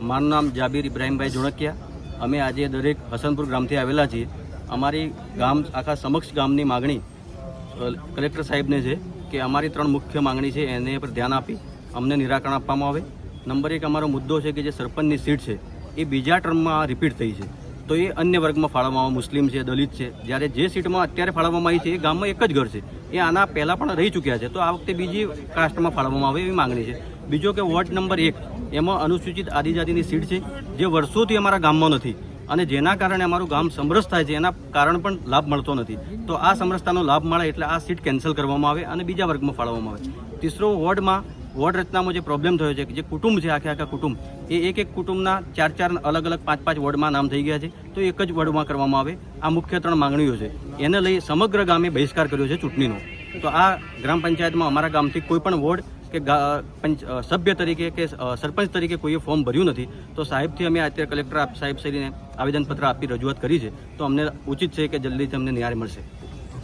મારું નામ જાબીર ઇબ્રાહીમભાઈ જોણકિયા. અમે આજે દરેક હસનપુર ગ્રામથી આવેલા છીએ. અમારી ગામ, આખા સમક્ષ ગામની માગણી કલેક્ટર સાહેબને છે કે અમારી ત્રણ મુખ્ય માગણી છે એને પર ધ્યાન આપી અમને નિરાકરણ આપવામાં આવે. નંબર એક અમારો મુદ્દો છે કે જે સરપંચની સીટ છે, એ બીજા ટર્મમાં રિપીટ થઈ છે. તો એ અન્ય વર્ગમાં ફાળવવામાં આવે. મુસ્લિમ છે, દલિત છે. જ્યારે જે સીટમાં અત્યારે ફાળવવામાં આવી છે, એ ગામમાં એક જ ઘર છે. એ આના પહેલાં પણ રહી ચૂક્યા છે. તો આ વખતે બીજી કાસ્ટમાં ફાળવવામાં આવે એવી માંગણી છે. બીજો કે વોર્ડ નંબર એક, એમાં અનુસૂચિત આદિજાતિની સીટ છે, જે વર્ષોથી અમારા ગામમાં નથી. અને જેના કારણે અમારું ગામ સમરસ થાય છે, એના કારણ પણ લાભ મળતો નથી. તો આ સમરસતાનો લાભ મળે એટલે આ સીટ કેન્સલ કરવામાં આવે અને બીજા વર્ગમાં ફાળવવામાં આવે. તીસરો વોર્ડમાં વોર્ડ રચનામાં જે પ્રોબ્લેમ થયો છે કે જે કુટુંબ છે, આખે આખા કુટુંબ એ એક એક કુટુંબના ચાર ચાર અલગ અલગ પાંચ પાંચ વોર્ડમાં નામ થઈ ગયા છે. તો એક જ વોર્ડમાં કરવામાં આવે. આ મુખ્ય ત્રણ માંગણીઓ છે. એને લઈ સમગ્ર ગામે બહિષ્કાર કર્યો છે ચૂંટણીનો. તો આ ગ્રામ પંચાયતમાં અમારા ગામથી કોઈ પણ વોર્ડ કે પંચ સભ્ય તરીકે કે સરપંચ તરીકે કોઈએ ફોર્મ ભર્યું નથી, તો સાહેબથી અમે અત્યારે કલેક્ટર સાહેબ શ્રીને આવેદનપત્ર આપી રજૂઆત કરી છે. તો અમને ઉચિત છે કે જલ્દીથી અમને ન્યાય મળશે.